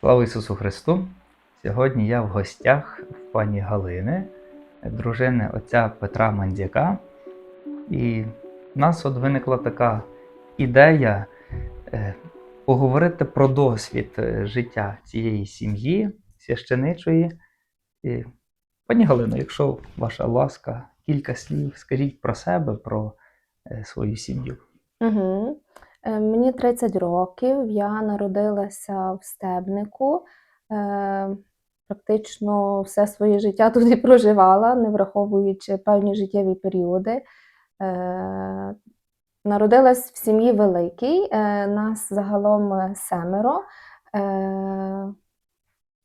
Слава Ісусу Христу! Сьогодні я в гостях в пані Галини, дружини отця Петра Мандзяка. І в нас от виникла така ідея е, поговорити про досвід е, життя цієї сім'ї священичої. І, пані Галино, якщо ваша ласка, кілька слів, скажіть про себе, про е, свою сім'ю. Угу. Мені 30 років, я народилася в Стебнику. Е, Практично все своє життя тут і проживала, не враховуючи певні життєві періоди. Е, Народилась в сім'ї великій, е, нас загалом е, семеро. Е,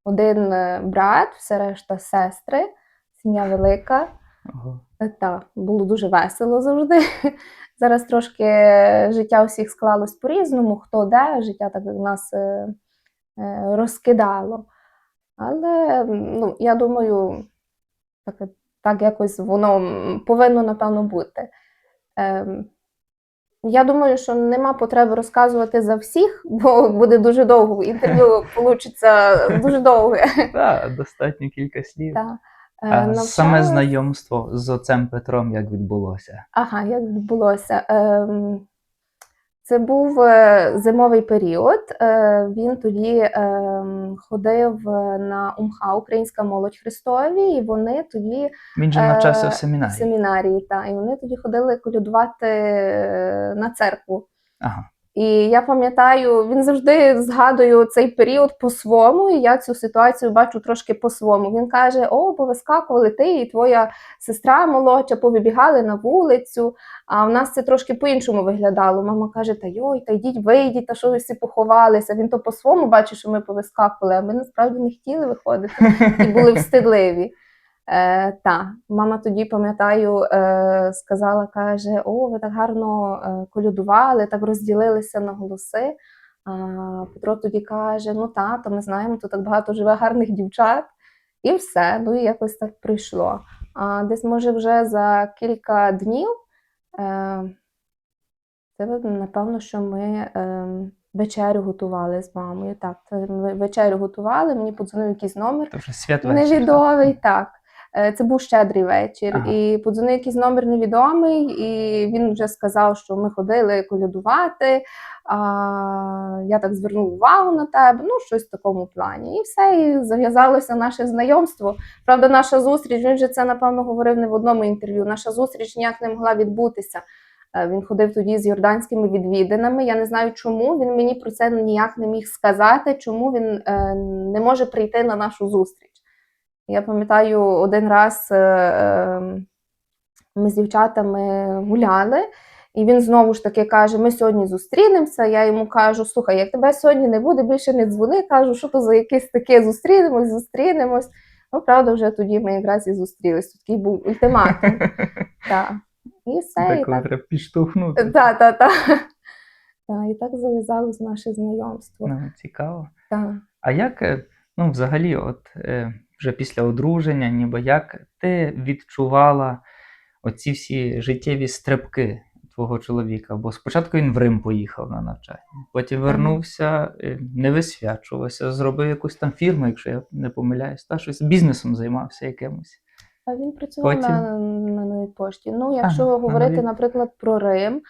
Один е, брат, все решта сестри, сім'я велика. Ого. Е, Так, було дуже весело завжди. Зараз трошки життя усіх склалось по-різному, хто де, життя так нас е, е, розкидало. Але ну, я думаю, так, так якось воно повинно, напевно, бути. Ем, я думаю, що нема потреби розказувати за всіх, бо буде дуже довго. Інтерв'ю вийде дуже довге. Так, достатньо кілька слів. Та. Е, А саме знайомство з отцем Петром як відбулося? Ага, як відбулося? Ем, Це був е, зимовий період. Е, Він тоді ем, ходив на УМХА Українська молодь Христові, і вони тоді Він же Е, навчався в в семінарії. семінарії, та, і вони тоді ходили колядувати е, на церкву. Ага. І я пам'ятаю, він завжди згадує цей період по-своєму, і я цю ситуацію бачу трошки по-своєму. Він каже: О, повискакували ти і твоя сестра молодша, повибігали на вулицю. А в нас це трошки по-іншому виглядало. Мама каже: Та йой, та йдіть, вийдіть, та що ви всі поховалися. Він то по-своєму бачить, що ми повискакували, а ми насправді не хотіли виходити і були встидливі. Е, та, мама тоді, пам'ятаю, е, сказала, каже: О, ви так гарно е, колядували, так розділилися на голоси. А Петро тоді каже: Ну та, то ми знаємо, тут так багато живе гарних дівчат. І все, ну і якось так прийшло. А десь, може, вже за кілька днів, е, це напевно, що ми е, вечерю готували з мамою. Так, ми вечерю готували, мені подзвонив якийсь номер. То вже свят вечір. Невідомий, так. Це був щедрий вечір. Ага. І подзвонив якийсь номер невідомий, і він вже сказав, що ми ходили колядувати. А, я так звернув увагу на тебе, ну, щось в такому плані. І все, і зав'язалося наше знайомство. Правда, наша зустріч, він вже це, напевно, говорив не в одному інтерв'ю. Наша зустріч ніяк не могла відбутися. Е, Він ходив тоді з йорданськими відвідинами. Я не знаю, чому він мені про це ніяк не міг сказати, чому він е, не може прийти на нашу зустріч. Я пам'ятаю, один раз е, е, ми з дівчатами гуляли, і він знову ж таки каже: Ми сьогодні зустрінемося. Я йому кажу: слухай, як тебе сьогодні не буде, більше не дзвони. Кажу, що то за якесь таке зустрінемось, зустрінемось. Ну, правда, вже тоді ми якраз і зустрілись. Такий був ультиматум. Так. І все, і так. треба підштовхнути. Так, так, так. Так, і так зав'язалось наше знайомство. Ну, цікаво. Так. А як, е, ну, взагалі, от е, вже після одруження, ніби як ти відчувала оці всі життєві стрибки твого чоловіка? Бо спочатку він в Рим поїхав на навчання, потім вернувся, е, не висвячувався, зробив якусь там фірму, якщо я не помиляюсь, та щось бізнесом займався якимось. А він працював Потім- на, на новій пошті. Ну, якщо Ага, на говорити, новій. наприклад, про Рим.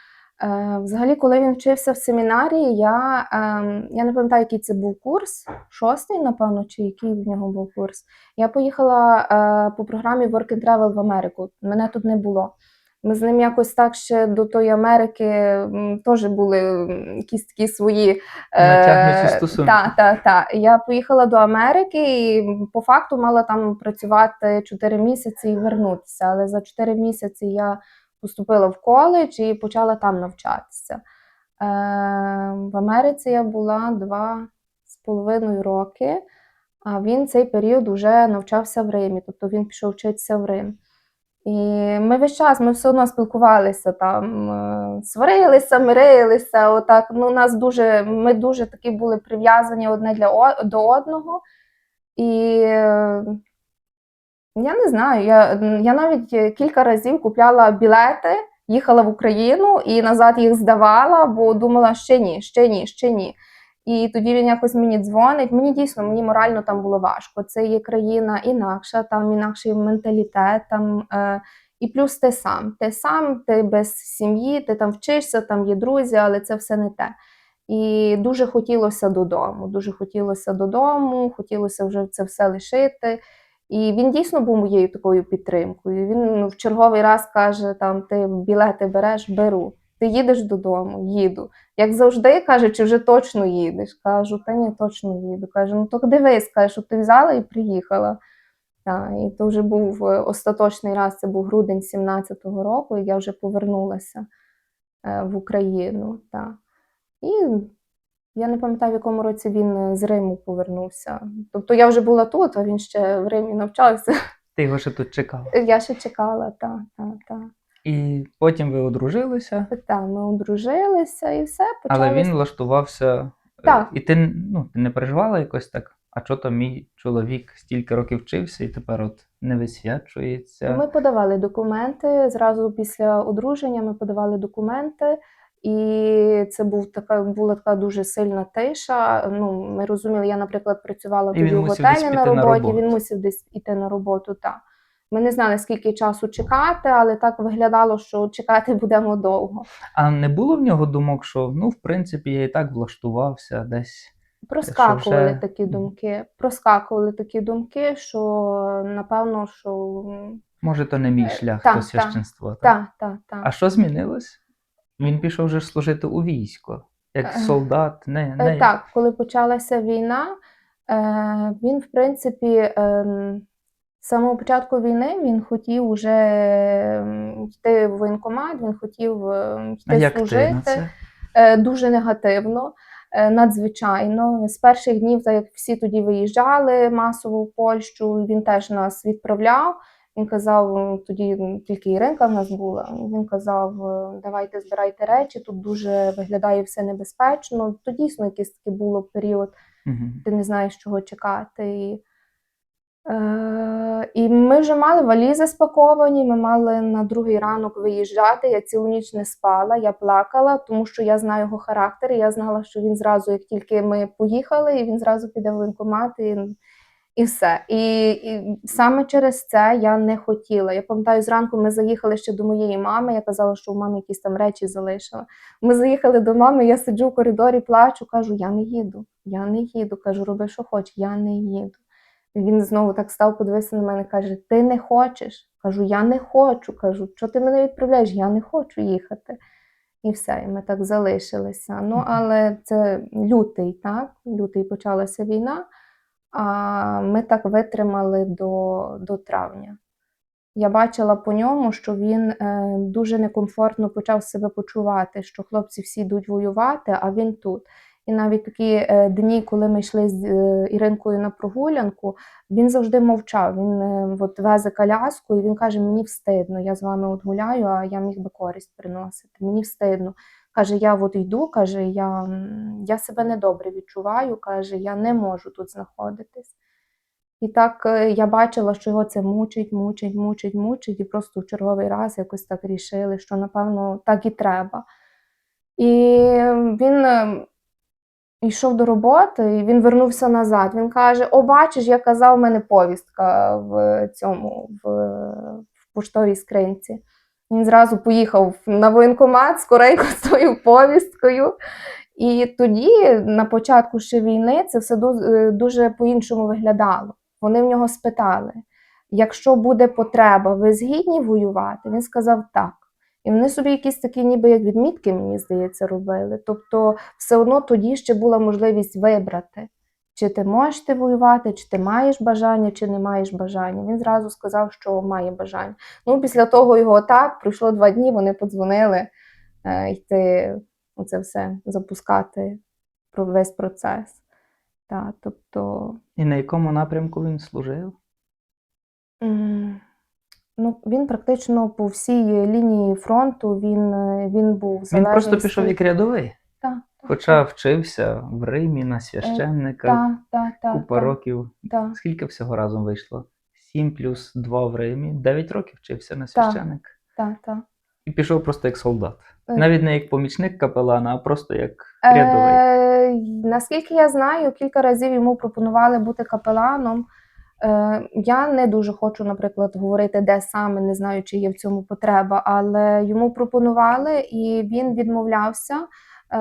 Е, взагалі, коли він вчився в семінарії, я, ем, я не пам'ятаю, який це був курс, шостий, напевно, чи який в нього був курс. Я поїхала е, по програмі Work and Travel в Америку. Мене тут не було. Ми з ним якось так ще до тої Америки теж були якісь такі свої Натягнуті стосунки. Так, так, так. Я поїхала до Америки і по факту мала там працювати 4 місяці і вернутися. Але за 4 місяці я поступила в коледж і почала там навчатися. Е, в Америці я була два з половиною роки, а він цей період вже навчався в Римі, тобто він пішов вчитися в Рим. І ми весь час ми все одно спілкувалися там, е, сварилися, мирилися. Отак. Ну, нас дуже, ми дуже такі були прив'язані одне для до одного. І е, я не знаю, я, я навіть е, кілька разів купляла білети, їхала в Україну і назад їх здавала, бо думала, ще ні, ще ні, ще ні. І тоді він якось мені дзвонить. Мені дійсно мені морально там було важко. Це є країна інакша, там інакший менталітет. Там, е, і плюс ти сам. Ти сам, ти без сім'ї, ти там вчишся, там є друзі, але це все не те. І дуже хотілося додому. Дуже хотілося додому, хотілося вже це все лишити. І він дійсно був моєю такою підтримкою. Він ну, в черговий раз каже: там ти білети береш, беру. Ти їдеш додому, їду. Як завжди, каже, чи вже точно їдеш? Кажу, та ні, точно їду. Каже, ну то дивись, каже, що ти взяла і приїхала. Та, і то вже був е, остаточний раз, це був грудень 17-го року, і я вже повернулася е, в Україну. Та. І я не пам'ятаю, в якому році він е, з Риму повернувся. Тобто я вже була тут, а він ще в Римі навчався. Ти його ще тут чекав. Я ще чекала, та, та, та. І потім ви одружилися, Та, ми одружилися і все. але він влаштувався. е, Так. І ти, ну, ти не переживала якось так, а що то мій чоловік стільки років вчився і тепер от не висвячується. Ми подавали документи зразу після одруження. Ми подавали документи, і це був така була така дуже сильна тиша. Ну ми розуміли, я, наприклад, працювала тоді в готелі на піти на роботі. Він мусив десь іти на роботу. Та ми не знали, скільки часу чекати, але так виглядало, що чекати будемо довго. А не було в нього думок, що ну, в принципі, я і так влаштувався десь. Проскакували вже- такі думки. Проскакували такі думки, що напевно, що Може, то не мій Е, шлях та, до та, священства. так? та, та, та. А що змінилось? Він пішов вже служити у військо, як Е, солдат, не, Е, не Так, коли почалася війна, е, він, в принципі, ем, з самого початку війни він хотів уже ем, йти в воєнкомат, він хотів ем, а йти як служити. ти на це? Дуже негативно, надзвичайно. З перших днів, так як всі тоді виїжджали масово в Польщу, він теж нас відправляв. Він казав, тоді тільки Іринка в нас була. Він казав: е, давайте збирайте речі, тут дуже виглядає все небезпечно. То дійсно якийсь такий було період, Мгм. ти не знаєш, чого чекати. І, е, і ми вже мали валізи спаковані, ми мали на другий ранок виїжджати. Я цілу ніч не спала, я плакала, тому що я знаю його характер. І я знала, що він зразу, як тільки ми поїхали, і він зразу піде в воєнкомат. І, і все. І, і саме через це я не хотіла. Я пам'ятаю, зранку ми заїхали ще до моєї мами. Я казала, що у мами якісь там речі залишила. Ми заїхали до мами, я сиджу в коридорі, плачу, кажу, я не їду, я не їду. Кажу, роби, що хочеш, я не їду. Він знову так став, подивився на мене, каже: Ти не хочеш? Кажу, я не хочу. Кажу, що ти мене відправляєш? Я не хочу їхати. І все, і ми так залишилися. Ну, але це лютий, так? Лютий почалася війна, а ми так витримали до, до травня. Я бачила по ньому, що він е, дуже некомфортно почав себе почувати, що хлопці всі йдуть воювати, а він тут. І навіть такі е, дні, коли ми йшли з е, Іринкою на прогулянку, він завжди мовчав. Він от везе коляску, і він каже: Мені встидно, я з вами от гуляю, а я міг би користь приносити. Мені встидно. Каже, я от йду, каже, я, я себе недобре відчуваю, каже, я не можу тут знаходитись. І так е, я бачила, що його це мучить, мучить, мучить, мучить, і просто в черговий раз якось так рішили, що напевно так і треба. І він е, йшов до роботи, і він вернувся назад. Він каже: О, бачиш, я казав, у мене повістка в цьому в, в поштовій скринці. Він зразу поїхав на воєнкомат скоренько з тою повісткою. І тоді, на початку ще війни, це все е, дуже по-іншому виглядало. Вони в нього спитали: якщо буде потреба, ви згідні воювати? Він сказав так. І вони собі якісь такі, ніби як відмітки, мені здається, робили. Тобто, все одно тоді ще була можливість вибрати, чи ти можеш ти воювати, чи ти маєш бажання, чи не маєш бажання. Він зразу сказав, що має бажання. Ну, після того його так, пройшло два дні, вони подзвонили е, йти оце все запускати про весь процес. Так, тобто, І на якому напрямку він служив? м, ну, він практично по всій лінії фронту він, е, він був Він просто пішов як рядовий, Так, хоча вчився в Римі на священника так, так, так, купа так, років. так. Скільки всього разом вийшло? 7 плюс 2 в Римі. 9 років вчився на священник. Так, так. І пішов просто як солдат. Е. Навіть не як помічник капелана, а просто як рядовий. Е, наскільки я знаю, кілька разів йому пропонували бути капеланом. Е, Я не дуже хочу, наприклад, говорити, де саме, не знаю, чи є в цьому потреба, але йому пропонували, і він відмовлявся, е,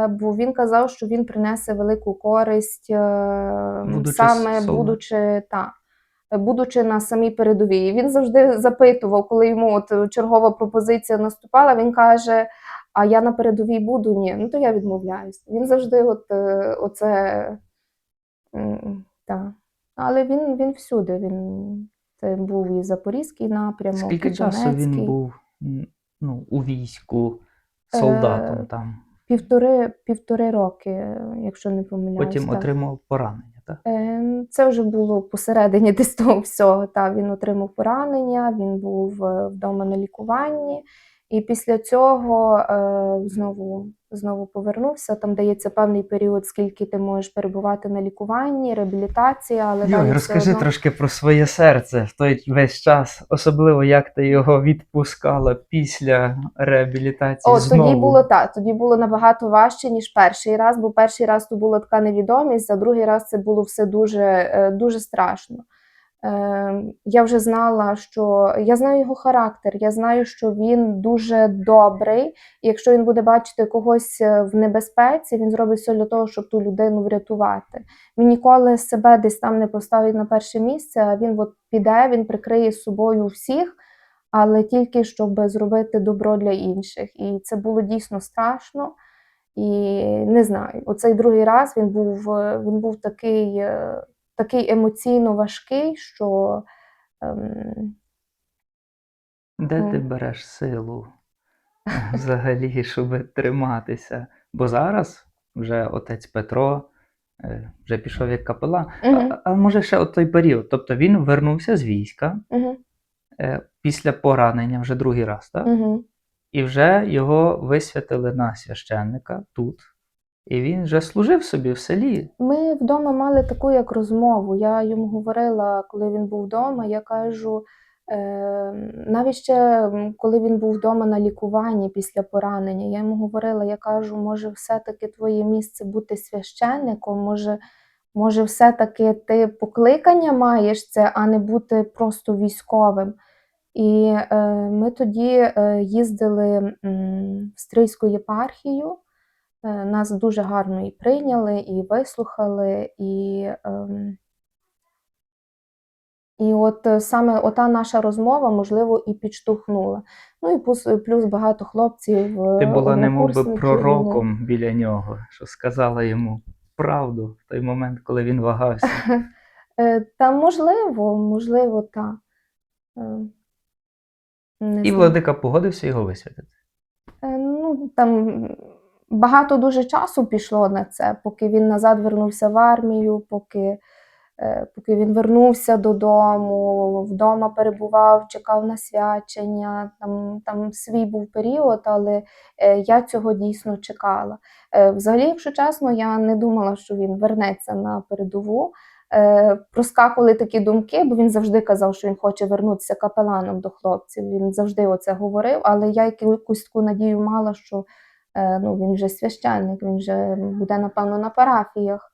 бо він казав, що він принесе велику користь е, Будучи саме солдатом. будучи та. Будучи на самій передовій, він завжди запитував, коли йому от чергова пропозиція наступала. Він каже: А я на передовій буду? Ні, ну то я відмовляюсь. Він завжди, от е, оце м, та. Але він, він всюди. Він це був і Запорізький напрямок, Скільки і часу він був ну, у війську солдатом Е, там? Півтори, півтори роки, якщо не помиляюсь. Потім так. отримав поранення, так? Е, Це вже було посередині десь того всього. Та він отримав поранення, він був е, вдома на лікуванні, і після цього е, знову, знову повернувся. Там дається певний період, скільки ти можеш перебувати на лікуванні, реабілітація, але Йой, все розкажи одно... трошки про своє серце в той весь час, особливо як ти його відпускала після реабілітації. О, знову. тоді було так. Тоді було набагато важче, ніж перший раз, бо перший раз то була така невідомість, а другий раз це було все дуже, е, дуже страшно. Е, Я вже знала, що я знаю його характер, я знаю, що він дуже добрий. І якщо він буде бачити когось е, в небезпеці, він зробить все для того, щоб ту людину врятувати. Він ніколи себе десь там не поставить на перше місце, а він от піде, він прикриє собою всіх але тільки щоб зробити добро для інших. І це було дійсно страшно. І не знаю, оцей другий раз він був, е, він був такий, е, такий емоційно важкий, що ем, Де ти Ну. береш силу взагалі, щоб триматися? Бо зараз вже отець Петро е, вже пішов як капелан. Мгм. А, а може ще от той період? Тобто він вернувся з війська е, після поранення вже другий раз, так? мгм. І вже його висвятили на священника тут. І він вже служив собі в селі. Ми вдома мали таку як розмову. Я йому говорила, коли він був вдома, я кажу, е, навіть ще коли він був вдома на лікуванні після поранення, я йому говорила, я кажу, може, все-таки твоє місце бути священником, може, може, все-таки ти покликання маєш це, а не бути просто військовим. І е, ми тоді е, їздили в Стрийську єпархію. Е, Нас дуже гарно і прийняли, і вислухали, і, ем, і от е, саме ота наша розмова, можливо, і підштовхнула. Ну і плюс, плюс багато хлопців. е, Ти була немов би пророком біля нього, що сказала йому правду в той момент, коли він вагався. Та можливо, можливо, та. Не І владика погодився його висвятити. Ну, там багато дуже часу пішло на це, поки він назад вернувся в армію, поки, е, поки він вернувся додому, вдома перебував, чекав на свячення. Там, там свій був період, але е, я цього дійсно чекала. Е, Взагалі, якщо чесно, я не думала, що він вернеться на передову. Проскакували такі думки, бо він завжди казав, що він хоче вернутися капеланом до хлопців. Він завжди оце говорив, але я яку- якусь таку надію мала, що ну, він вже священник, він вже буде, напевно, на парафіях.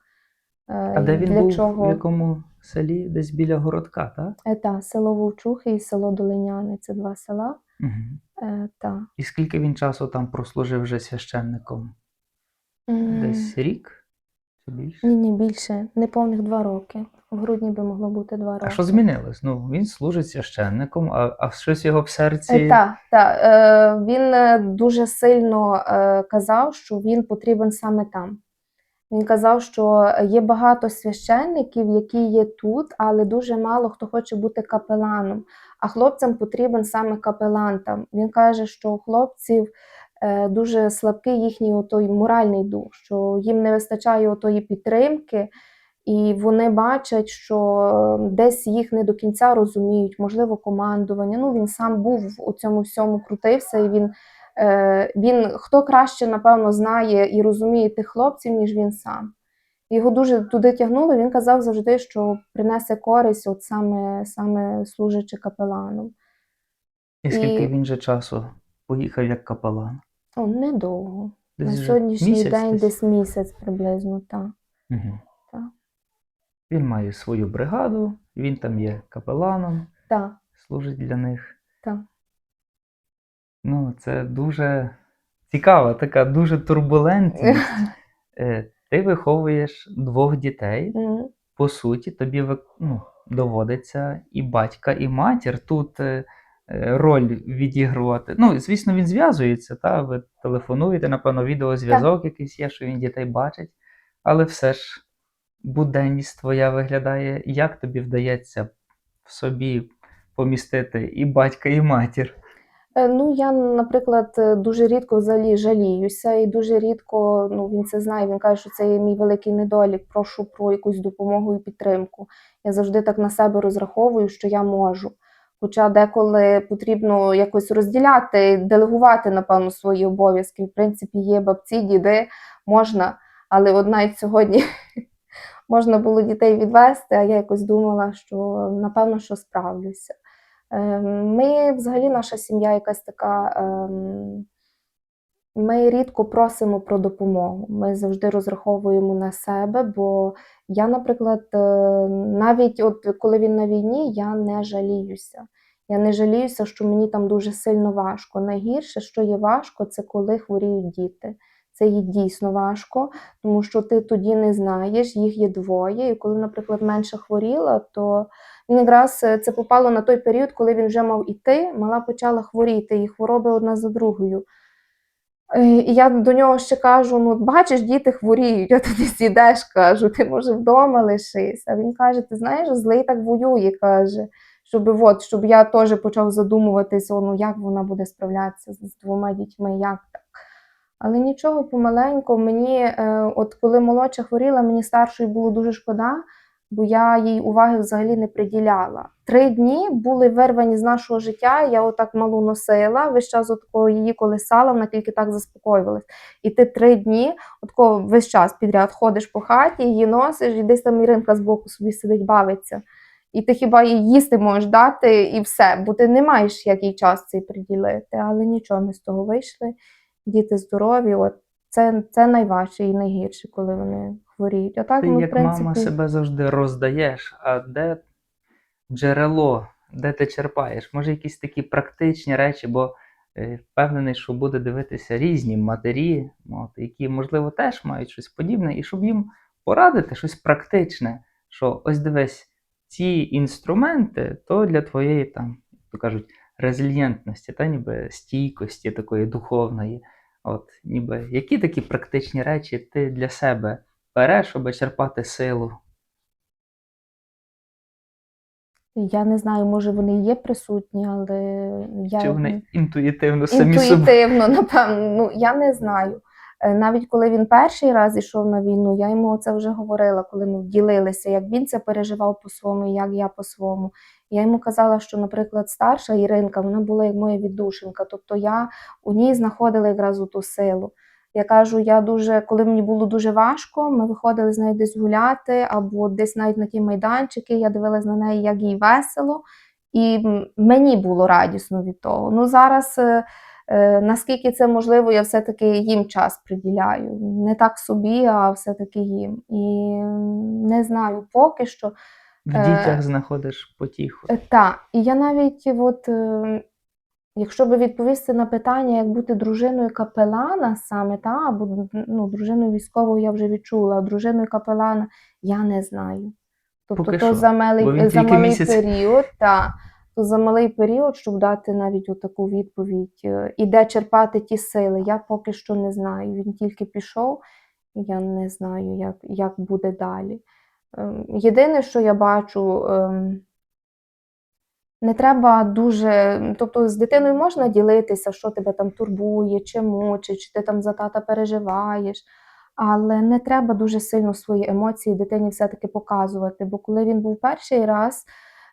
Е, А де він для був? чого? В якому селі? Десь біля городка, так? Е, та, село Вовчухи і село Долиняни це два села. Угу. Е, та. І скільки він часу там прослужив вже священником? Десь рік? Чи більше? Ні, ні, більше, неповних два роки. В грудні би могло бути два роки. А що змінилось? Ну, він служить священником, а, а щось його в серці. Е, Так, так. Е, Він е, дуже сильно е, казав, що він потрібен саме там. Він казав, що є багато священників, які є тут, але дуже мало хто хоче бути капеланом. А хлопцям потрібен саме капелан там. Він каже, що у хлопців е, дуже слабкий їхній отой моральний дух, що їм не вистачає отої підтримки, і вони бачать, що десь їх не до кінця розуміють, можливо, командування. Ну, він сам був у цьому всьому крутився, і він, е, він хто краще, напевно, знає і розуміє тих хлопців, ніж він сам. Його дуже туди тягнуло. Він казав завжди, що принесе користь, от саме, саме служачи капеланом. І скільки і- він же часу поїхав як капелан? О, недовго. На сьогоднішній місяць день десь? десь місяць приблизно, так. Мгм. Він має свою бригаду, він там є капеланом, Так, служить для них. так. Ну, це дуже цікава, така дуже турбулентність. Е, Ти виховуєш двох дітей. По суті, тобі ну, доводиться і батька, і матір тут е, е, роль відігрувати. Ну, звісно, він зв'язується, та ви телефонуєте, напевно, відеозв'язок якийсь є, що він дітей бачить. Але все ж буденність твоя виглядає, як тобі вдається в собі помістити і батька, і матір. Е, Ну, я, наприклад, е, дуже рідко взагалі жаліюся, і дуже рідко, ну він це знає. Він каже, що це є мій великий недолік. Прошу про якусь допомогу і підтримку. Я завжди так на себе розраховую, що я можу. Хоча деколи потрібно якось розділяти, делегувати, напевно, свої обов'язки. В принципі, є бабці, діди, можна, але от навіть сьогодні можна було дітей відвести, а я якось думала, що напевно що справлюся. Ем, Ми, взагалі, наша сім'я якась така. ем, Ми рідко просимо про допомогу. Ми завжди розраховуємо на себе, бо я, наприклад, е, навіть от коли він на війні, я не жаліюся. Я не жаліюся, що мені там дуже сильно важко. Найгірше, що є важко, це коли хворіють діти. Це є дійсно важко, тому що ти тоді не знаєш, їх є двоє. І коли, наприклад, менше хворіла, то він якраз е, це попало на той період, коли він вже мав іти, мала почала хворіти, і хвороби одна за другою. Е, І я до нього ще кажу: ну, бачиш, діти хворіють, ти не сідеш, кажу, ти може вдома лишись. А він каже: ти знаєш, злий так воює, каже, щоб, от, щоб я теж почав задумуватися, ну, як вона буде справлятися з двома дітьми, як так. Але нічого, помаленьку, мені, е, от коли молодша хворіла, мені старшої було дуже шкода, бо я їй уваги взагалі не приділяла. Три дні були вирвані з нашого життя. Я отак малу носила, весь час отако її колесала, вона тільки так заспокоювалась. І ти три дні, отако весь час підряд ходиш по хаті, її носиш, і десь там Іринка збоку собі сидить, бавиться. І ти хіба їй їсти можеш дати і все, бо ти не маєш як їй час цей приділити. Але нічого, ми з того вийшли. Діти здорові, от це, це найважче і найгірше, коли вони хворіють. А так, Ти ну, в як принципі, мама себе завжди роздаєш, а де джерело, де ти черпаєш? Може, якісь такі практичні речі, бо е, впевнений, що буде дивитися різні матері, от, які, можливо, теж мають щось подібне, і щоб їм порадити щось практичне, що ось дивись, ці інструменти то для твоєї там, як то кажуть, резильєнтності, та ніби стійкості такої духовної. От, ніби які такі практичні речі ти для себе береш, аби черпати силу? я не знаю, може вони є присутні, але я Чи вони інтуїтивно самі собою? інтуїтивно, напевно, ну я не знаю. Е, Навіть коли він перший раз йшов на війну, я йому це вже говорила, коли ми ділилися, як він це переживав по-своєму, як я по-своєму. Я йому казала, що, наприклад, старша Іринка, вона була як моя віддушинка. Тобто я у ній знаходила якраз ту силу. Я кажу, я дуже, коли мені було дуже важко, ми виходили з нею десь гуляти, або десь навіть на ті майданчики, я дивилась на неї, як їй весело, і мені було радісно від того. Ну зараз. Е, Наскільки це можливо, я все-таки їм час приділяю. Не так собі, а все-таки їм. І не знаю, поки що. В Е, дітях знаходиш потіху. Е, Та, і я навіть, от, якщо би відповісти на питання, як бути дружиною капелана саме, та, або ну, дружиною військового я вже відчула, а дружиною капелана я не знаю. Тобто Поки то що, за малий, за малий період, та, за малий період, щоб дати навіть таку відповідь, е, і де черпати ті сили, я поки що не знаю. Він тільки пішов, я не знаю, як, як буде далі. Ем, Єдине, що я бачу, ем, не треба дуже. Тобто з дитиною можна ділитися, що тебе там турбує, чи мучить, чи ти там за тата переживаєш. Але не треба дуже сильно свої емоції дитині все-таки показувати. Бо коли він був перший раз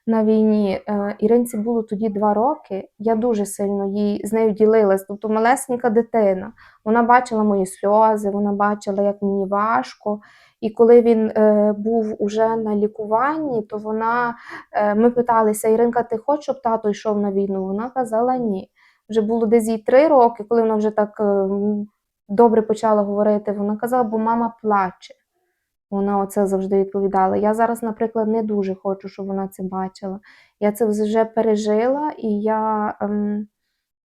на війні, е, Іринці було тоді два роки, я дуже сильно їй, з нею ділилась. Тобто малесенька дитина. Вона бачила мої сльози, вона бачила, як мені важко. І коли він е, був уже на лікуванні, то вона Е, Ми питалися, Іринка, ти хочеш, щоб тато йшов на війну? Вона казала ні. Вже було десь їй три роки, коли вона вже так е, добре почала говорити, вона казала, бо мама плаче. Вона оце завжди відповідала. Я зараз, наприклад, не дуже хочу, щоб вона це бачила. Я це вже пережила, і я, ем,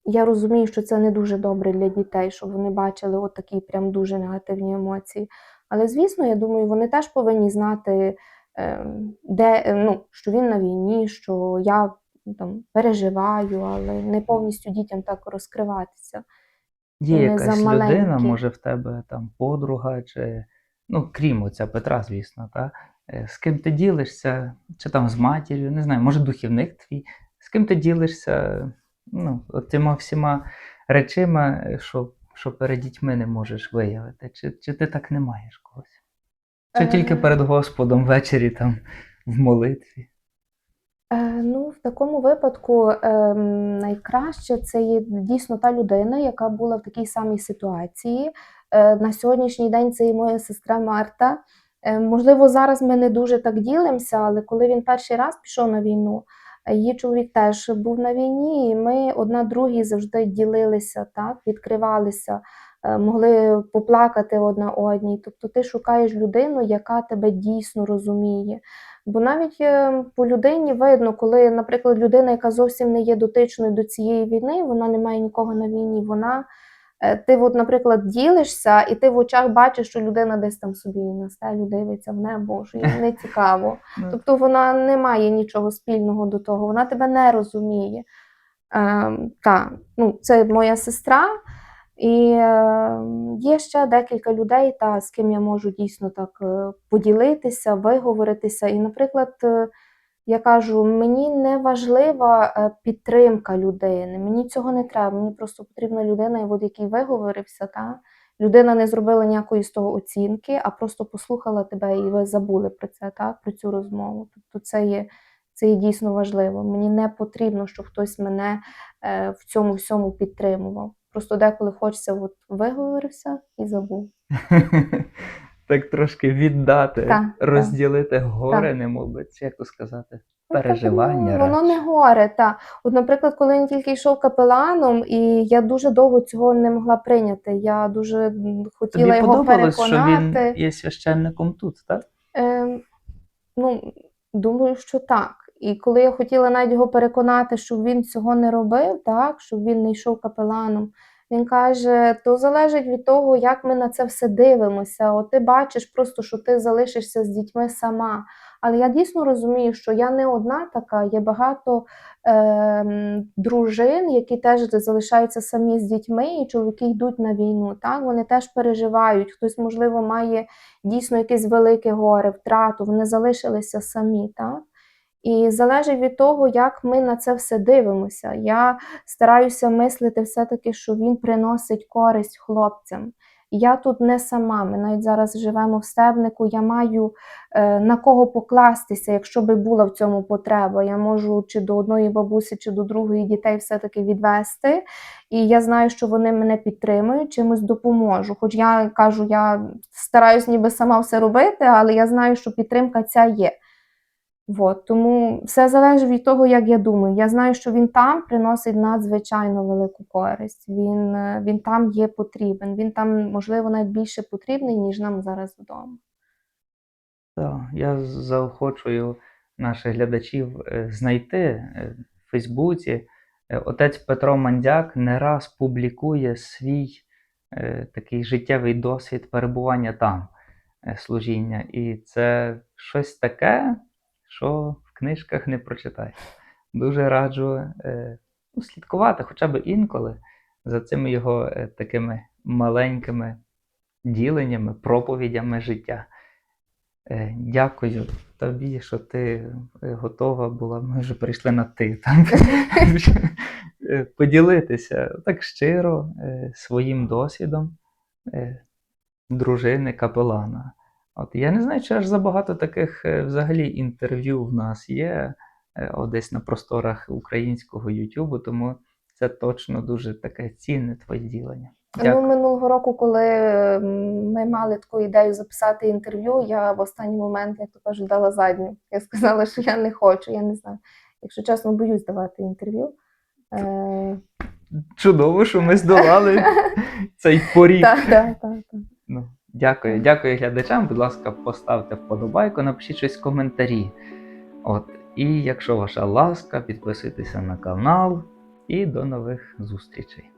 я розумію, що це не дуже добре для дітей, щоб вони бачили от такі прям дуже негативні емоції. Але, звісно, я думаю, вони теж повинні знати, ем, де, ну, що він на війні, що я там, переживаю, але не повністю дітям так розкриватися. Є якась людина, може в тебе там подруга, чи ну, крім оця Петра, звісно, та? е, з ким ти ділишся, чи там з матір'ю, не знаю, може духівник твій, з ким ти ділишся ну, от всіма речима, е, що, що перед дітьми не можеш виявити. Чи, чи ти так не маєш когось? Чи тільки Е. перед Господом ввечері там в молитві? Е, ну, в такому випадку ем, найкраще це є дійсно та людина, яка була в такій самій ситуації. Е, на сьогоднішній день це і моя сестра Марта. Е, можливо, зараз ми не дуже так ділимося, але коли він перший раз пішов на війну, її чоловік теж був на війні, і ми одна другій завжди ділилися, так, відкривалися, е, могли поплакати одна одній. Тобто ти шукаєш людину, яка тебе дійсно розуміє. Бо навіть по людині видно, коли, наприклад, людина, яка зовсім не є дотичною до цієї війни, вона не має нікого на війні. Вона ти, от, наприклад, ділишся, і ти в очах бачиш, що людина десь там собі на стелю дивиться в небо, що їй не цікаво. Ну, Тобто вона не має нічого спільного до того, вона тебе не розуміє. Е, та, ну, це моя сестра. І е, є ще декілька людей, та, з ким я можу дійсно так е, поділитися, виговоритися. І, наприклад, е, я кажу, мені не важлива е, підтримка людини, мені цього не треба. Мені просто потрібна людина, от, який виговорився. Та? Людина не зробила ніякої з того оцінки, а просто послухала тебе, і ви забули про це, так? про цю розмову. Тобто це є, це є дійсно важливо. Мені не потрібно, щоб хтось мене е, в цьому всьому підтримував. Просто деколи хочеться от виговорився і забув. так трошки віддати, так. розділити горе, не мовби, чи як то сказати, Ну, переживання. ну, Воно не горе, так. От, наприклад, коли він тільки йшов капеланом, і я дуже довго цього не могла прийняти. Я дуже хотіла Тобі його подобалось, що переконати. він є священником тут, так? Ем, ну, думаю, що так. І коли я хотіла навіть його переконати, щоб він цього не робив, так, щоб він не йшов капеланом, він каже: то залежить від того, як ми на це все дивимося. От ти бачиш просто, що ти залишишся з дітьми сама. Але я дійсно розумію, що я не одна така, є багато ем, дружин, які теж залишаються самі з дітьми, і чоловіки йдуть на війну. Так? Вони теж переживають. Хтось, можливо, має дійсно якесь велике горе, втрату, вони залишилися самі. Так? І залежить від того, як ми на це все дивимося. Я стараюся мислити все-таки, що він приносить користь хлопцям. Я тут не сама. Ми навіть зараз живемо в стебнику. Я маю е, на кого покластися, якщо би була в цьому потреба. Я можу чи до одної бабусі, чи до другої дітей все-таки відвести. І я знаю, що вони мене підтримують, чимось допоможу. Хоч я кажу, я стараюсь ніби сама все робити, але я знаю, що підтримка ця є. Вот, тому все залежить від того, як я думаю. Я знаю, що він там приносить надзвичайно велику користь. Він, е, він там є потрібен. Він там, можливо, навіть більше потрібний, ніж нам зараз вдома. Так, я заохочую наших глядачів е, знайти е, в Фейсбуці. Отець Петро Мандяк не раз публікує свій такий життєвий досвід перебування там, служіння. І це щось таке, що в книжках не прочитаєш. Дуже раджу е, ну, слідкувати хоча б інколи за цими його е, такими маленькими діленнями, проповідями життя. Е, Дякую тобі, що ти е, готова була. Ми вже перейшли на ти там е, поділитися так щиро е, своїм досвідом дружини капелана. От я не знаю, чи аж забагато таких е, взагалі інтерв'ю в нас є е, о, десь на просторах українського Ютубу, тому це точно дуже таке цінне твоє ділення. Ну, минулого року, коли ми мали таку ідею записати інтерв'ю, я в останній момент, як то кажуть, дала задню. Я сказала, що я не хочу, я не знаю. Якщо чесно, боюсь давати інтерв'ю. Е, чудово, що ми здолали цей поріг. Так, так, так. Дякую, дякую глядачам. Будь ласка, поставте вподобайку, напишіть щось в коментарі. От. І якщо ваша ласка, підписуйтеся на канал. І до нових зустрічей.